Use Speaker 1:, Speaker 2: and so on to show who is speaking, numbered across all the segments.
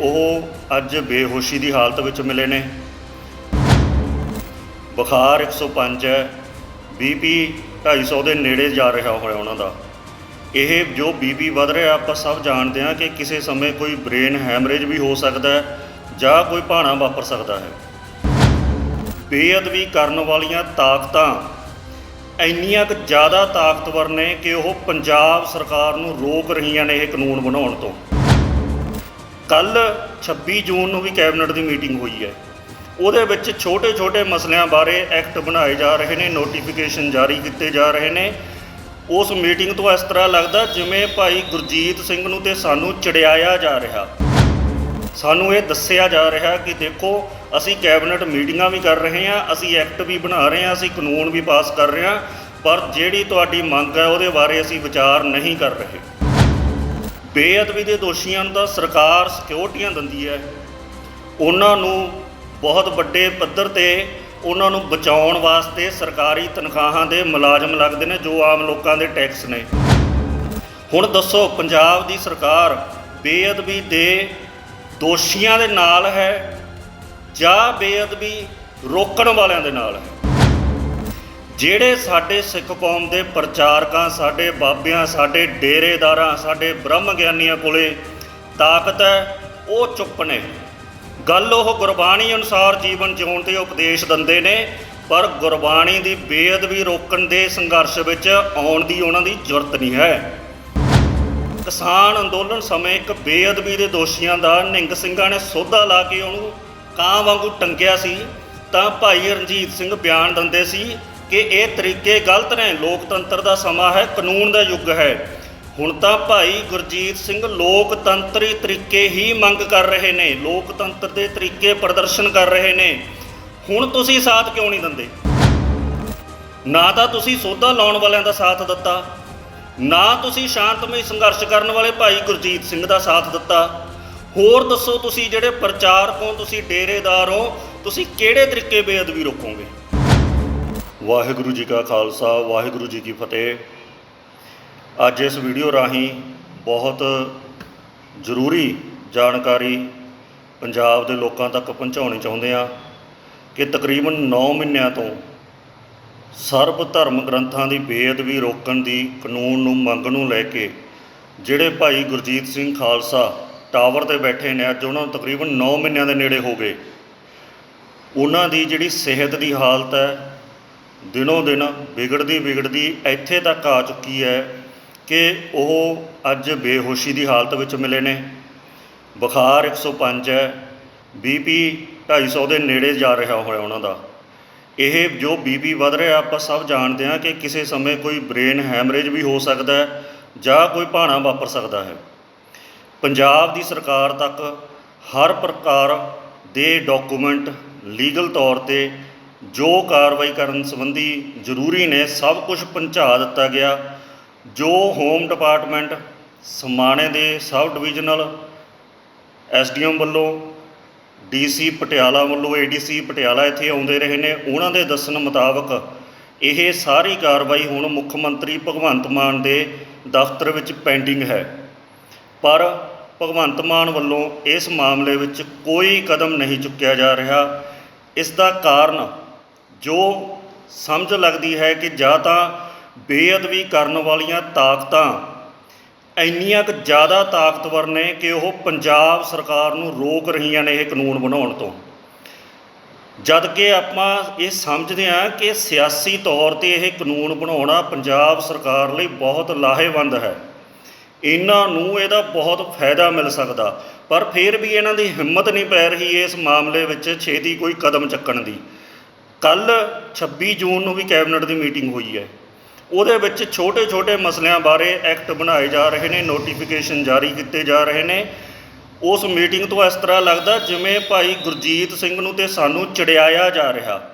Speaker 1: ਉਹ ਅੱਜ ਬੇਹੋਸ਼ੀ ਦੀ ਹਾਲਤ ਵਿੱਚ ਮਿਲੇ ਨੇ। ਬੁਖਾਰ 105 ਹੈ ਬੀਪੀ 250 ਦੇ ਨੇੜੇ ਜਾ ਰਿਹਾ ਹੋਇਆ ਉਹਨਾਂ ਦਾ। ਇਹ ਜੋ ਬੀਪੀ ਵੱਧ ਰਿਹਾ, ਆਪਾਂ ਸਭ ਜਾਣਦੇ ਹਾਂ ਕਿ ਕਿਸੇ ਸਮੇਂ ਕੋਈ ਬ੍ਰੇਨ ਹੈਮਰੇਜ ਵੀ ਹੋ ਸਕਦਾ ਹੈ ਜਾਂ ਕੋਈ ਭਾਣਾ ਵਾਪਰ ਸਕਦਾ ਹੈ। ਬੇਅਦਬੀ ਕਰਨ ਵਾਲੀਆਂ ਤਾਕਤਾਂ ਇੰਨੀਆਂ ਕੁ ਜ਼ਿਆਦਾ ਤਾਕਤਵਰ ਨੇ ਕਿ ਉਹ ਪੰਜਾਬ ਸਰਕਾਰ ਨੂੰ ਰੋਕ ਰਹੀਆਂ ਨੇ ਇਹ ਕਾਨੂੰਨ ਬਣਾਉਣ ਤੋਂ। ਕੱਲ 26 ਜੂਨ ਨੂੰ ਵੀ ਕੈਬਨਿਟ ਦੀ ਮੀਟਿੰਗ ਹੋਈ ਹੈ। ਉਹਦੇ ਵਿੱਚ ਛੋਟੇ-ਛੋਟੇ ਮਸਲਿਆਂ ਬਾਰੇ ਐਕਟ ਬਣਾਏ ਜਾ ਰਹੇ ਨੇ, ਨੋਟੀਫਿਕੇਸ਼ਨ ਜਾਰੀ ਕੀਤੇ ਜਾ ਰਹੇ ਨੇ। ਉਸ ਮੀਟਿੰਗ ਤੋਂ ਇਸ ਤਰ੍ਹਾਂ ਲੱਗਦਾ ਜਿਵੇਂ ਭਾਈ ਗੁਰਜੀਤ ਸਿੰਘ ਨੂੰ ਤੇ ਸਾਨੂੰ ਚੜਿਆਇਆ ਜਾ ਰਿਹਾ। ਸਾਨੂੰ ਇਹ ਦੱਸਿਆ ਜਾ ਰਿਹਾ ਕਿ ਦੇਖੋ, ਅਸੀਂ ਕੈਬਨਿਟ ਮੀਟਿੰਗਾਂ ਵੀ ਕਰ ਰਹੇ ਹਾਂ, ਅਸੀਂ ਐਕਟ ਵੀ ਬਣਾ ਰਹੇ ਹਾਂ, ਅਸੀਂ ਕਾਨੂੰਨ ਵੀ ਪਾਸ ਕਰ ਰਹੇ ਹਾਂ, ਪਰ ਜਿਹੜੀ ਤੁਹਾਡੀ ਮੰਗ ਹੈ ਉਹਦੇ ਬਾਰੇ ਅਸੀਂ ਵਿਚਾਰ ਨਹੀਂ ਕਰ ਰਹੇ। ਬੇਅਦਬੀ ਦੇ ਦੋਸ਼ੀਆਂ ਨੂੰ ਤਾਂ ਸਰਕਾਰ ਸਿਕਿਉਰਟੀਆਂ ਦਿੰਦੀ ਹੈ। ਉਹਨਾਂ ਨੂੰ ਬਹੁਤ ਵੱਡੇ ਪੱਧਰ ਤੇ ਉਹਨਾਂ ਨੂੰ ਬਚਾਉਣ ਵਾਸਤੇ ਸਰਕਾਰੀ ਤਨਖਾਹਾਂ ਦੇ ਮੁਲਾਜ਼ਮ ਲੱਗਦੇ ਨੇ, ਜੋ ਆਮ ਲੋਕਾਂ ਦੇ ਟੈਕਸ ਨੇ। ਹੁਣ ਦੱਸੋ, ਪੰਜਾਬ ਦੀ ਸਰਕਾਰ ਬੇਅਦਬੀ ਦੇ ਦੋਸ਼ੀਆਂ ਦੇ ਨਾਲ ਹੈ ਜਾਂ ਬੇਅਦਬੀ ਰੋਕਣ ਵਾਲਿਆਂ ਦੇ ਨਾਲ ਹੈ? ਜਿਹੜੇ ਸਾਡੇ ਸਿੱਖ ਕੌਮ ਦੇ ਪ੍ਰਚਾਰਕਾਂ, ਸਾਡੇ ਬਾਬਿਆਂ, ਸਾਡੇ ਡੇਰੇਦਾਰਾਂ, ਸਾਡੇ ਬ੍ਰਹਮ ਗਿਆਨੀਆਂ ਕੋਲੇ ਤਾਕਤ ਹੈ, ਉਹ ਚੁੱਪ ਨੇ। ਗੱਲ ਉਹ ਗੁਰਬਾਣੀ ਅਨੁਸਾਰ ਜੀਵਨ ਜਿਉਣ ਦੇ ਉਪਦੇਸ਼ ਦਿੰਦੇ ਨੇ, ਪਰ ਗੁਰਬਾਣੀ ਦੀ ਬੇਅਦਬੀ ਰੋਕਣ ਦੇ ਸੰਘਰਸ਼ ਵਿੱਚ ਆਉਣ ਦੀ ਉਹਨਾਂ ਦੀ ਜ਼ਰੂਰਤ ਨਹੀਂ ਹੈ। ਕਿਸਾਨ ਅੰਦੋਲਨ ਸਮੇਂ ਇੱਕ ਬੇਅਦਬੀ ਦੇ ਦੋਸ਼ੀਆਂ ਦਾ ਨਿੰਗ ਸਿੰਘਾਂ ਨੇ ਸੋਧਾ ਲਾ ਕੇ ਉਹਨੂੰ ਕਾਂ ਵਾਂਗੂ ਟੰਗਿਆ ਸੀ, ਤਾਂ ਭਾਈ ਰਣਜੀਤ ਸਿੰਘ ਬਿਆਨ ਦਿੰਦੇ ਸੀ ਕਿ ਇਹ ਤਰੀਕੇ ਗਲਤ ਨੇ। ਲੋਕਤੰਤਰ ਦਾ ਸਮਾਂ ਹੈ, ਕਾਨੂੰਨ ਦਾ ਯੁੱਗ ਹੈ। ਹੁਣ ਤਾਂ ਭਾਈ ਗੁਰਜੀਤ ਸਿੰਘ ਲੋਕਤੰਤਰੀ ਤਰੀਕੇ ਹੀ ਮੰਗ ਕਰ ਰਹੇ ਨੇ। ਲੋਕਤੰਤਰ ਦੇ ਤਰੀਕੇ ਪ੍ਰਦਰਸ਼ਨ ਕਰ ਰਹੇ ਨੇ। ਹੁਣ ਤੁਸੀਂ ਸਾਥ ਕਿਉਂ ਨਹੀਂ ਦਿੰਦੇ? ਨਾ ਤਾਂ ਤੁਸੀਂ ਸੋਧਾ ਲਾਉਣ ਵਾਲਿਆਂ ਦਾ ਸਾਥ ਦਿੱਤਾ, ਨਾ ਤੁਸੀਂ ਸ਼ਾਂਤਮਈ ਸੰਘਰਸ਼ ਕਰਨ ਵਾਲੇ ਭਾਈ ਗੁਰਜੀਤ ਸਿੰਘ ਦਾ ਸਾਥ ਦਿੱਤਾ। ਹੋਰ ਦੱਸੋ ਤੁਸੀਂ ਜਿਹੜੇ ਪ੍ਰਚਾਰਕ ਹੋ, ਤੁਸੀਂ ਡੇਰੇਦਾਰ ਹੋ, ਤੁਸੀਂ ਕਿਹੜੇ ਤਰੀਕੇ ਬੇਅਦਬੀ ਰੋਕੋਗੇ? ਵਾਹਿਗੁਰੂ ਜੀ ਕਾ ਖਾਲਸਾ, ਵਾਹਿਗੁਰੂ ਜੀ ਕੀ ਫਤਿਹ। ਅੱਜ ਇਸ ਵੀਡੀਓ ਰਾਹੀਂ ਬਹੁਤ ਜ਼ਰੂਰੀ ਜਾਣਕਾਰੀ ਪੰਜਾਬ ਦੇ ਲੋਕਾਂ ਤੱਕ ਪਹੁੰਚਾਉਣੀ ਚਾਹੁੰਦੇ ਆ ਕਿ ਤਕਰੀਬਨ 9 ਮਹੀਨਿਆਂ ਤੋਂ ਸਰਬ ਧਰਮ ਗ੍ਰੰਥਾਂ ਦੀ ਬੇਅਦਬੀ ਰੋਕਣ ਦੀ ਕਾਨੂੰਨ ਨੂੰ ਮੰਗ ਨੂੰ ਲੈ ਕੇ ਜਿਹੜੇ ਭਾਈ ਗੁਰਜੀਤ ਸਿੰਘ ਖਾਲਸਾ ਟਾਵਰ ਤੇ ਬੈਠੇ ਨੇ, ਅੱਜ ਉਹਨਾਂ ਨੂੰ ਤਕਰੀਬਨ 9 ਮਹੀਨਿਆਂ ਦੇ ਨੇੜੇ ਹੋ ਗਏ। ਉਹਨਾਂ ਦੀ ਜਿਹੜੀ ਸਿਹਤ ਦੀ ਹਾਲਤ ਹੈ ਦਿਨੋਂ ਦਿਨ ਵਿਗੜਦੀ ਵਿਗੜਦੀ ਇੱਥੇ ਤੱਕ ਆ ਚੁੱਕੀ ਹੈ ਕਿ ਉਹ ਅੱਜ ਬੇਹੋਸ਼ੀ ਦੀ ਹਾਲਤ ਵਿੱਚ ਮਿਲੇ ਨੇ। ਬੁਖਾਰ 105 ਹੈ ਬੀਪੀ 250 ਦੇ ਨੇੜੇ ਜਾ ਰਿਹਾ ਹੋਇਆ ਉਹਨਾਂ ਦਾ। ਇਹ ਜੋ ਬੀਪੀ ਵੱਧ ਰਿਹਾ, ਆਪਾਂ ਸਭ ਜਾਣਦੇ ਹਾਂ ਕਿ ਕਿਸੇ ਸਮੇਂ ਕੋਈ ਬ੍ਰੇਨ ਹੈਮਰੇਜ ਵੀ ਹੋ ਸਕਦਾ ਹੈ ਜਾਂ ਕੋਈ ਭਾਣਾ ਵਾਪਰ ਸਕਦਾ ਹੈ। ਪੰਜਾਬ ਦੀ ਸਰਕਾਰ ਤੱਕ ਹਰ ਪ੍ਰਕਾਰ ਦੇ ਡਾਕੂਮੈਂਟ ਲੀਗਲ ਤੌਰ ਤੇ ਜੋ ਕਾਰਵਾਈ ਕਰਨ ਸੰਬੰਧੀ ਜ਼ਰੂਰੀ ਨੇ, ਸਭ ਕੁਝ ਪਹੁੰਚਾ ਦਿੱਤਾ ਗਿਆ। ਜੋ ਹੋਮ ਡਿਪਾਰਟਮੈਂਟ ਸਮਾਣੇ ਦੇ ਸਬ ਡਿਵੀਜ਼ਨਲ, ਐਸਡੀਐਮ ਵੱਲੋਂ, ਡੀਸੀ ਪਟਿਆਲਾ ਵੱਲੋਂ, ਏਡੀਸੀ ਪਟਿਆਲਾ ਇੱਥੇ ਆਉਂਦੇ ਰਹੇ ਨੇ, ਉਹਨਾਂ ਦੇ ਦੱਸਣ ਮੁਤਾਬਕ ਇਹ ਸਾਰੀ ਕਾਰਵਾਈ ਹੁਣ ਮੁੱਖ ਮੰਤਰੀ ਭਗਵੰਤ ਮਾਨ ਦੇ ਦਫ਼ਤਰ ਵਿੱਚ ਪੈਂਡਿੰਗ ਹੈ। ਪਰ ਭਗਵੰਤ ਮਾਨ ਵੱਲੋਂ ਇਸ ਮਾਮਲੇ ਵਿੱਚ ਕੋਈ ਕਦਮ ਨਹੀਂ ਚੁੱਕਿਆ ਜਾ ਰਿਹਾ। ਇਸ ਦਾ ਕਾਰਨ ਜੋ ਸਮਝ ਲੱਗਦੀ ਹੈ ਕਿ ਜਾਂ ਤਾਂ ਬੇਅਦਬੀ ਕਰਨ ਵਾਲੀਆਂ ਤਾਕਤਾਂ ਇੰਨੀਆਂ ਕੁ ਜ਼ਿਆਦਾ ਤਾਕਤਵਰ ਨੇ ਕਿ ਉਹ ਪੰਜਾਬ ਸਰਕਾਰ ਨੂੰ ਰੋਕ ਰਹੀਆਂ ਨੇ ਇਹ ਕਾਨੂੰਨ ਬਣਾਉਣ ਤੋਂ। ਜਦ ਕਿ ਆਪਾਂ ਇਹ ਸਮਝਦੇ ਹਾਂ ਕਿ ਸਿਆਸੀ ਤੌਰ ਤੇ ਇਹ ਕਾਨੂੰਨ ਬਣਾਉਣਾ ਪੰਜਾਬ ਸਰਕਾਰ ਲਈ ਬਹੁਤ ਲਾਹੇਵੰਦ ਹੈ। ਇਹਨਾਂ ਨੂੰ ਇਹਦਾ ਬਹੁਤ ਫਾਇਦਾ ਮਿਲ ਸਕਦਾ, ਪਰ ਫਿਰ ਵੀ ਇਹਨਾਂ ਦੀ ਹਿੰਮਤ ਨਹੀਂ ਪੈ ਰਹੀ ਇਸ ਮਾਮਲੇ ਵਿੱਚ ਛੇਤੀ ਕੋਈ ਕਦਮ ਚੱਕਣ ਦੀ। ਕੱਲ 26 ਜੂਨ ਨੂੰ ਵੀ ਕੈਬਨਿਟ ਦੀ ਮੀਟਿੰਗ ਹੋਈ ਹੈ। ਉਹਦੇ ਵਿੱਚ ਛੋਟੇ-ਛੋਟੇ ਮਸਲਿਆਂ ਬਾਰੇ ਐਕਟ ਬਣਾਏ ਜਾ ਰਹੇ ਨੇ, ਨੋਟੀਫਿਕੇਸ਼ਨ ਜਾਰੀ ਕੀਤੇ ਜਾ ਰਹੇ ਨੇ। ਉਸ ਮੀਟਿੰਗ ਤੋਂ ਇਸ ਤਰ੍ਹਾਂ ਲੱਗਦਾ ਜਿਵੇਂ ਭਾਈ ਗੁਰਜੀਤ ਸਿੰਘ ਨੂੰ ਤੇ ਸਾਨੂੰ ਚੜਿਆਇਆ ਜਾ ਰਿਹਾ।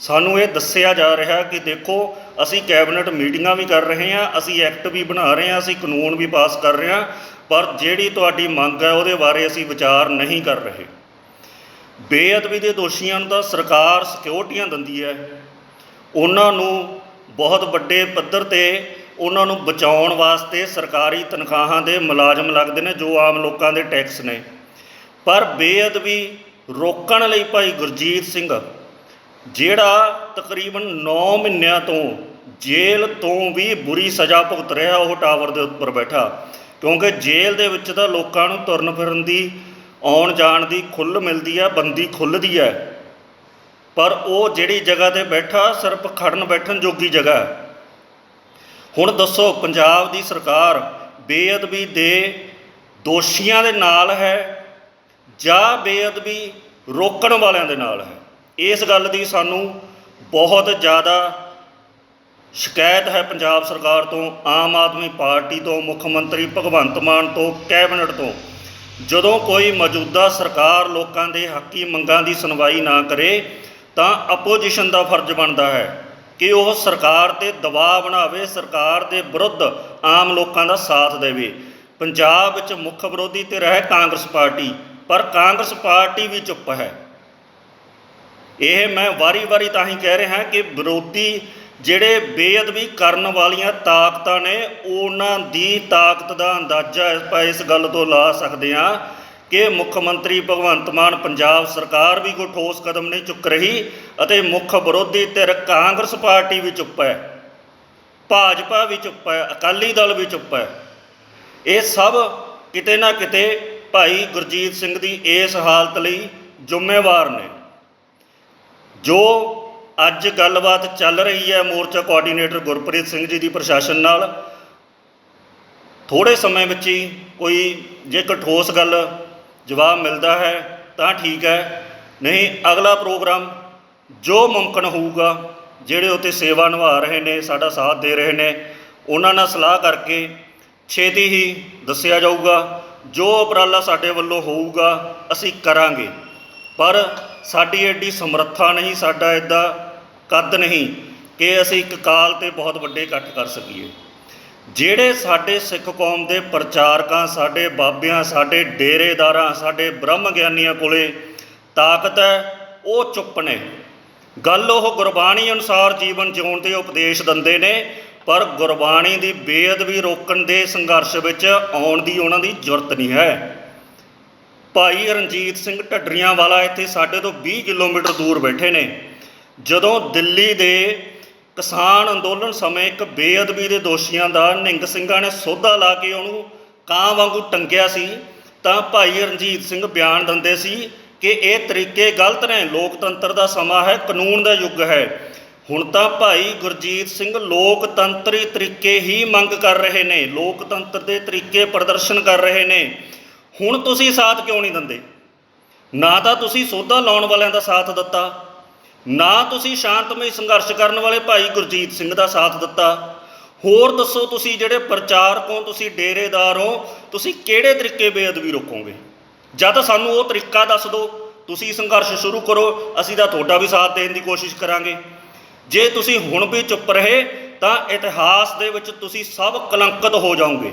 Speaker 1: ਸਾਨੂੰ ਇਹ ਦੱਸਿਆ ਜਾ ਰਿਹਾ ਕਿ ਦੇਖੋ, ਅਸੀਂ ਕੈਬਨਿਟ ਮੀਟਿੰਗਾਂ ਵੀ ਕਰ ਰਹੇ ਹਾਂ, ਅਸੀਂ ਐਕਟ ਵੀ ਬਣਾ ਰਹੇ ਹਾਂ, ਅਸੀਂ ਕਾਨੂੰਨ ਵੀ ਪਾਸ ਕਰ ਰਹੇ ਹਾਂ, ਪਰ ਜਿਹੜੀ ਤੁਹਾਡੀ ਮੰਗ ਹੈ ਉਹਦੇ ਬਾਰੇ ਅਸੀਂ ਵਿਚਾਰ ਨਹੀਂ ਕਰ ਰਹੇ। ਬੇਅਦਬੀ ਦੇ ਦੋਸ਼ੀਆਂ ਨੂੰ ਤਾਂ ਸਰਕਾਰ ਸਿਕਿਉਰਟੀਆਂ ਦਿੰਦੀ ਹੈ। ਉਹਨਾਂ ਨੂੰ ਬਹੁਤ ਵੱਡੇ ਪੱਧਰ ਤੇ ਉਹਨਾਂ ਨੂੰ ਬਚਾਉਣ ਵਾਸਤੇ ਸਰਕਾਰੀ ਤਨਖਾਹਾਂ ਦੇ ਮੁਲਾਜ਼ਮ ਲੱਗਦੇ ਨੇ, ਜੋ ਆਮ ਲੋਕਾਂ ਦੇ ਟੈਕਸ ਨੇ। ਪਰ ਬੇਅਦਬੀ ਰੋਕਣ ਲਈ ਭਾਈ ਗੁਰਜੀਤ ਸਿੰਘ, ਜਿਹੜਾ ਤਕਰੀਬਨ 9 ਮਹੀਨਿਆਂ ਤੋਂ ਜੇਲ੍ਹ ਤੋਂ ਵੀ ਬੁਰੀ ਸਜ਼ਾ ਭੁਗਤ ਰਿਹਾ, ਉਹ ਟਾਵਰ ਦੇ ਉੱਪਰ ਬੈਠਾ। ਕਿਉਂਕਿ ਜੇਲ੍ਹ ਦੇ ਵਿੱਚ ਤਾਂ ਲੋਕਾਂ ਨੂੰ ਤੁਰਨ ਫਿਰਨ ਦੀ ਆਉਣ ਜਾਣ ਦੀ ਖੁੱਲ੍ਹ ਮਿਲਦੀ ਹੈ, ਬੰਦੀ ਖੁੱਲ੍ਹਦੀ ਹੈ। ਪਰ ਉਹ ਜਿਹੜੀ ਜਗ੍ਹਾ ਤੇ ਬੈਠਾ, ਸਿਰਫ ਖੜਨ ਬੈਠਣ ਜੋਗੀ ਜਗ੍ਹਾ ਹੁਣ ਦੱਸੋ, ਪੰਜਾਬ ਦੀ ਸਰਕਾਰ ਬੇਅਦਬੀ ਦੇ ਦੋਸ਼ੀਆਂ ਦੇ ਨਾਲ ਹੈ ਜਾਂ ਬੇਅਦਬੀ ਰੋਕਣ ਵਾਲਿਆਂ ਦੇ ਨਾਲ ਹੈ? ਇਸ ਗੱਲ ਦੀ ਸਾਨੂੰ ਬਹੁਤ ਜ਼ਿਆਦਾ ਸ਼ਿਕਾਇਤ ਹੈ ਪੰਜਾਬ ਸਰਕਾਰ ਤੋਂ, ਆਮ ਆਦਮੀ ਪਾਰਟੀ ਤੋਂ, ਮੁੱਖ ਮੰਤਰੀ ਭਗਵੰਤ ਮਾਨ ਤੋਂ, ਕੈਬਨਿਟ ਤੋਂ। ਜਦੋਂ ਕੋਈ ਮੌਜੂਦਾ ਸਰਕਾਰ ਲੋਕਾਂ ਦੇ ਹੱਕੀ ਮੰਗਾਂ ਦੀ ਸੁਣਵਾਈ ਨਾ ਕਰੇ, ਤਾਂ ਆਪੋਜੀਸ਼ਨ ਦਾ ਫਰਜ਼ ਬਣਦਾ ਹੈ ਕਿ ਉਹ ਸਰਕਾਰ ਤੇ ਦਬਾਅ ਬਣਾਵੇ, ਸਰਕਾਰ ਦੇ ਵਿਰੁੱਧ ਆਮ ਲੋਕਾਂ ਦਾ ਸਾਥ ਦੇਵੇ। ਪੰਜਾਬ ਵਿੱਚ ਮੁੱਖ ਵਿਰੋਧੀ ਤੇ ਰਹਿ ਕਾਂਗਰਸ ਪਾਰਟੀ, ਪਰ ਕਾਂਗਰਸ ਪਾਰਟੀ ਵੀ ਚੁੱਪ ਹੈ। ਇਹ ਮੈਂ ਵਾਰੀ-ਵਾਰੀ ਤਾਂ ਹੀ ਕਹਿ ਰਿਹਾ ਕਿ ਵਿਰੋਧੀ ਜਿਹੜੇ ਬੇਅਦਬੀ ਕਰਨ ਵਾਲੀਆਂ ਤਾਕਤਾਂ ਨੇ, ਉਹਨਾਂ ਦੀ ਤਾਕਤ ਦਾ ਅੰਦਾਜ਼ਾ ਆਪਾਂ ਇਸ ਗੱਲ ਤੋਂ ਲਾ ਸਕਦੇ ਹਾਂ ਕਿ ਮੁੱਖ ਮੰਤਰੀ ਭਗਵੰਤ ਮਾਨ ਪੰਜਾਬ ਸਰਕਾਰ ਵੀ ਕੋਈ ਠੋਸ ਕਦਮ ਨਹੀਂ ਚੁੱਕ ਰਹੀ ਅਤੇ ਮੁੱਖ ਵਿਰੋਧੀ ਧਿਰ ਕਾਂਗਰਸ ਪਾਰਟੀ ਵੀ ਚੁੱਪ ਹੈ, ਭਾਜਪਾ ਵੀ ਚੁੱਪ ਹੈ, ਅਕਾਲੀ ਦਲ ਵੀ ਚੁੱਪ ਹੈ। ਇਹ ਸਭ ਕਿਤੇ ਨਾ ਕਿਤੇ ਭਾਈ ਗੁਰਜੀਤ ਸਿੰਘ ਦੀ ਇਸ ਹਾਲਤ ਲਈ ਜ਼ਿੰਮੇਵਾਰ ਨੇ। ਜੋ ਅੱਜ ਗੱਲਬਾਤ ਚੱਲ ਰਹੀ ਹੈ ਮੋਰਚਾ ਕੋਆਰਡੀਨੇਟਰ ਗੁਰਪ੍ਰੀਤ ਸਿੰਘ ਜੀ ਦੀ ਪ੍ਰਸ਼ਾਸਨ ਨਾਲ। ਥੋੜੇ ਸਮੇਂ ਵਿੱਚ ਹੀ ਕੋਈ ਜੇ ਕੋਈ ਠੋਸ ਗੱਲ ਜਵਾਬ ਮਿਲਦਾ ਹੈ, ਤਾਂ ਠੀਕ ਹੈ। ਨਹੀਂ, ਅਗਲਾ ਪ੍ਰੋਗਰਾਮ ਜੋ ਮੁਮਕਨ ਹੋਊਗਾ, ਜਿਹੜੇ ਉੱਤੇ ਸੇਵਾ ਨਿਭਾ ਰਹੇ ਨੇ, ਸਾਡਾ ਸਾਥ ਦੇ ਰਹੇ ਨੇ, ਉਹਨਾਂ ਨਾਲ ਸਲਾਹ ਕਰਕੇ ਛੇਤੀ ਹੀ ਦੱਸਿਆ ਜਾਊਗਾ। ਜੋ ਉਪਰਾਲਾ ਸਾਡੇ ਵੱਲੋਂ ਹੋਊਗਾ, ਅਸੀਂ ਕਰਾਂਗੇ। ਪਰ ਸਾਡੀ ਐਡੀ ਸਮਰੱਥਾ ਨਹੀਂ, ਸਾਡਾ ਐਡਾ ਕੱਦ ਨਹੀਂ ਕਿ ਅਸੀਂ ਇੱਕ ਕਾਲ ਤੇ ਬਹੁਤ ਵੱਡੇ ਇਕੱਠ ਕਰ ਸਕੀਏ। ਜਿਹੜੇ ਸਾਡੇ ਸਿੱਖ ਕੌਮ ਦੇ ਪ੍ਰਚਾਰਕਾਂ, ਸਾਡੇ ਬਾਬਿਆਂ, ਸਾਡੇ ਡੇਰੇਦਾਰਾਂ, ਸਾਡੇ ਬ੍ਰਹਮ ਗਿਆਨੀਆਂ ਕੋਲੇ ਤਾਕਤ ਹੈ, ਉਹ ਚੁੱਪ ਨੇ। ਗੱਲ ਉਹ ਗੁਰਬਾਣੀ ਅਨੁਸਾਰ ਜੀਵਨ ਜਿਉਣ ਦੇ ਉਪਦੇਸ਼ ਦਿੰਦੇ ਨੇ, ਪਰ ਗੁਰਬਾਣੀ ਦੀ ਬੇਅਦਬੀ ਰੋਕਣ ਦੇ ਸੰਘਰਸ਼ ਵਿੱਚ ਆਉਣ ਦੀ ਉਹਨਾਂ ਦੀ ਜ਼ਰੂਰਤ ਨਹੀਂ ਹੈ। ਭਾਈ ਰਣਜੀਤ ਸਿੰਘ ਢੱਡਰੀਆਂ ਵਾਲਾ ਇੱਥੇ ਸਾਡੇ ਤੋਂ 20 ਕਿਲੋਮੀਟਰ ਦੂਰ ਬੈਠੇ ਨੇ। ਜਦੋਂ ਦਿੱਲੀ ਦੇ ਕਿਸਾਨ ਅੰਦੋਲਨ ਸਮੇਂ ਇੱਕ ਬੇਅਦਬੀ ਦੇ ਦੋਸ਼ੀਆਂ ਦਾ ਨਿੰਗ ਸਿੰਘਾਂ ਨੇ ਸੋਧਾ ਲਾ ਕੇ ਉਹਨੂੰ ਕਾਂ ਵਾਂਗੂ ਟੰਗਿਆ ਸੀ, ਤਾਂ ਭਾਈ ਰਣਜੀਤ ਸਿੰਘ ਬਿਆਨ ਦਿੰਦੇ ਸੀ ਕਿ ਇਹ ਤਰੀਕੇ ਗਲਤ ਨੇ। ਲੋਕਤੰਤਰ ਦਾ ਸਮਾਂ ਹੈ, ਕਾਨੂੰਨ ਦਾ ਯੁੱਗ ਹੈ। ਹੁਣ ਤਾਂ ਭਾਈ ਗੁਰਜੀਤ ਸਿੰਘ ਲੋਕਤੰਤਰੀ ਤਰੀਕੇ ਹੀ ਮੰਗ ਕਰ ਰਹੇ ਨੇ। ਲੋਕਤੰਤਰ ਦੇ ਤਰੀਕੇ ਪ੍ਰਦਰਸ਼ਨ ਕਰ ਰਹੇ ਨੇ। ਹੁਣ ਤੁਸੀਂ ਸਾਥ ਕਿਉਂ ਨਹੀਂ ਦਿੰਦੇ? ਨਾ ਤਾਂ ਤੁਸੀਂ ਸੋਧਾ ਲਾਉਣ ਵਾਲਿਆਂ ਦਾ ਸਾਥ ਦਿੱਤਾ, ਨਾ ਤੁਸੀਂ ਸ਼ਾਂਤਮਈ ਸੰਘਰਸ਼ ਕਰਨ ਵਾਲੇ ਭਾਈ ਗੁਰਜੀਤ ਸਿੰਘ ਦਾ ਸਾਥ ਦਿੱਤਾ। ਹੋਰ ਦੱਸੋ ਤੁਸੀਂ ਜਿਹੜੇ ਪ੍ਰਚਾਰਕ ਹੋ, ਤੁਸੀਂ ਡੇਰੇਦਾਰ ਹੋ, ਤੁਸੀਂ ਕਿਹੜੇ ਤਰੀਕੇ ਬੇਅਦਬੀ ਰੋਕੋਗੇ? ਜਦ ਸਾਨੂੰ ਉਹ ਤਰੀਕਾ ਦੱਸ ਦਿਓ, ਤੁਸੀਂ ਸੰਘਰਸ਼ ਸ਼ੁਰੂ ਕਰੋ, ਅਸੀਂ ਤਾਂ ਤੁਹਾਡਾ ਵੀ ਸਾਥ ਦੇਣ ਦੀ ਕੋਸ਼ਿਸ਼ ਕਰਾਂਗੇ। ਜੇ ਤੁਸੀਂ ਹੁਣ ਵੀ ਚੁੱਪ ਰਹੇ, ਤਾਂ ਇਤਿਹਾਸ ਦੇ ਵਿੱਚ ਤੁਸੀਂ ਸਭ ਕਲੰਕਿਤ ਹੋ ਜਾਓਗੇ।